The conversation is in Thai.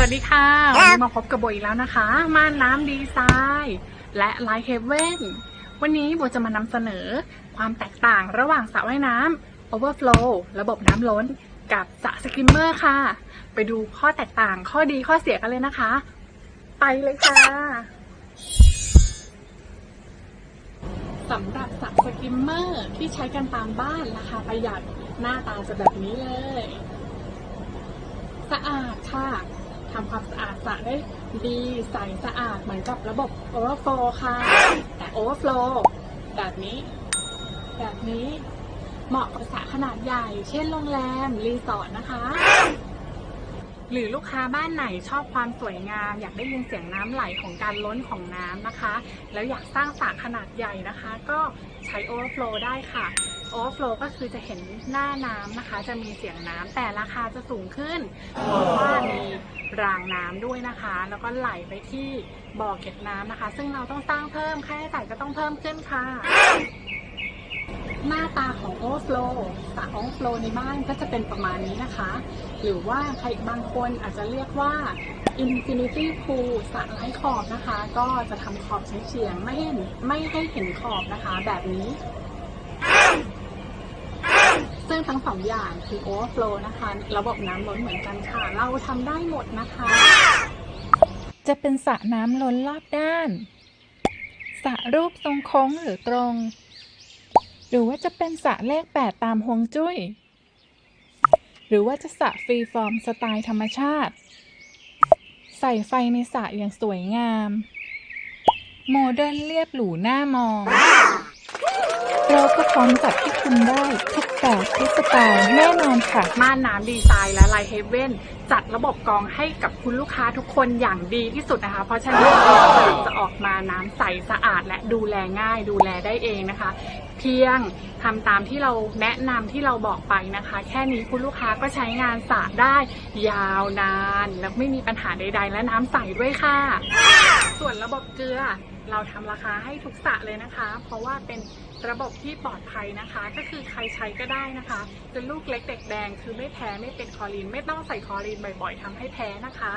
วัสดีค่ะ วันนี้มาพบกับโบอีกแล้วนะคะ ม่านน้ำดีไซน์ และไลท์เฮเว่นวันนี้โบจะมานำเสนอความแตกต่างระหว่างสระว่ายน้ำ Overflow ระบบน้ำล้น กับสระสกิมเมอร์ค่ะ ไปดูข้อแตกต่างข้อดีข้อเสียกันเลยนะคะ ไปเลยค่ะสำหรับสระสกิมเมอร์ที่ใช้กันตามบ้านราคาประหยัดหน้าตาจะแบบนี้เลย สะอาดค่ะ ทำความสะอาดสระได้ดีใสสะอาดเหมือนกับระบบ Overflow ค่ะ แต่ Overflow แบบนี้ แบบนี้เหมาะกับสระขนาดใหญ่ เช่นโรงแรม รีสอร์ทนะคะ หรือลูกค้าบ้านไหนชอบความสวยงาม อยากได้ยินเสียงน้ำไหลของการล้นของน้ำนะคะ แล้วอยากสร้างสระขนาดใหญ่นะคะ ก็ใช้ Overflow ได้ค่ะ Overflow ก็คือจะเห็นหน้าน้ำนะคะ จะมีเสียงน้ำแต่ราคาจะสูงขึ้นเพราะว่ามีรางน้ำด้วยนะคะ แล้วก็ไหลไปที่บ่อเก็บน้ำนะคะ ซึ่งเราต้องสร้างเพิ่มค่าใช้จ่ายก็ต้องเพิ่มขึ้นค่ะ หน้าตาของ Overflow สระ Overflow ในบ้านก็จะเป็นประมาณนี้นะคะ หรือว่าใครบางคนอาจจะเรียกว่า Infinity Pool สระไร้ขอบนะคะ ก็จะทำขอบเฉียงๆไม่เห็นไม่ให้เห็นขอบนะคะ แบบนี้ ซึ่งทั้งสองอย่างคือ Overflow นะคะ ระบบน้ำล้นเหมือนกันค่ะ เราทำได้หมดนะคะ จะเป็นสระน้ำล้นรอบด้านสระรูปทรงโค้งหรือตรง หรือว่าจะเป็นสระเลขแปดตามฮวงจุ้ย หรือว่าจะสระฟรีฟอร์มสไตล์ธรรมชาติ ใส่ไฟในสระอย่างสวยงาม โมเดิร์นเรียบหรูหน้ามอง เราก็พร้อมจัดให้คุณได้ทุกแบบทุกสไตล์แน่นอนค่ะ ม่านน้ำดีไซน์และไลท์เฮเว่นจัดระบบกรองให้กับคุณลูกค้าทุกคนอย่างดีที่สุดนะคะ เพราะฉะนั้นจะออกมาน้ำใสสะอาดและดูแลง่ายดูแลได้เองนะคะ เพียงทำตามที่เราแนะนำที่เราบอกไปนะคะ แค่นี้คุณลูกค้าก็ใช้งานสระได้ยาวนาน และไม่มีปัญหาใด ๆ และน้ำใสด้วยค่ะ ส่วนระบบเกลือ เราทำราคาให้ทุกสระเลยนะคะ เพราะว่าเป็นระบบที่ปลอดภัยนะคะ ก็คือใครใช้ก็ได้นะคะจนลูกเล็กเด็กแดง คือไม่แพ้ไม่เป็นคอรีน ไม่ต้องใส่คอรีนบ่อยๆทำให้แพ้นะคะ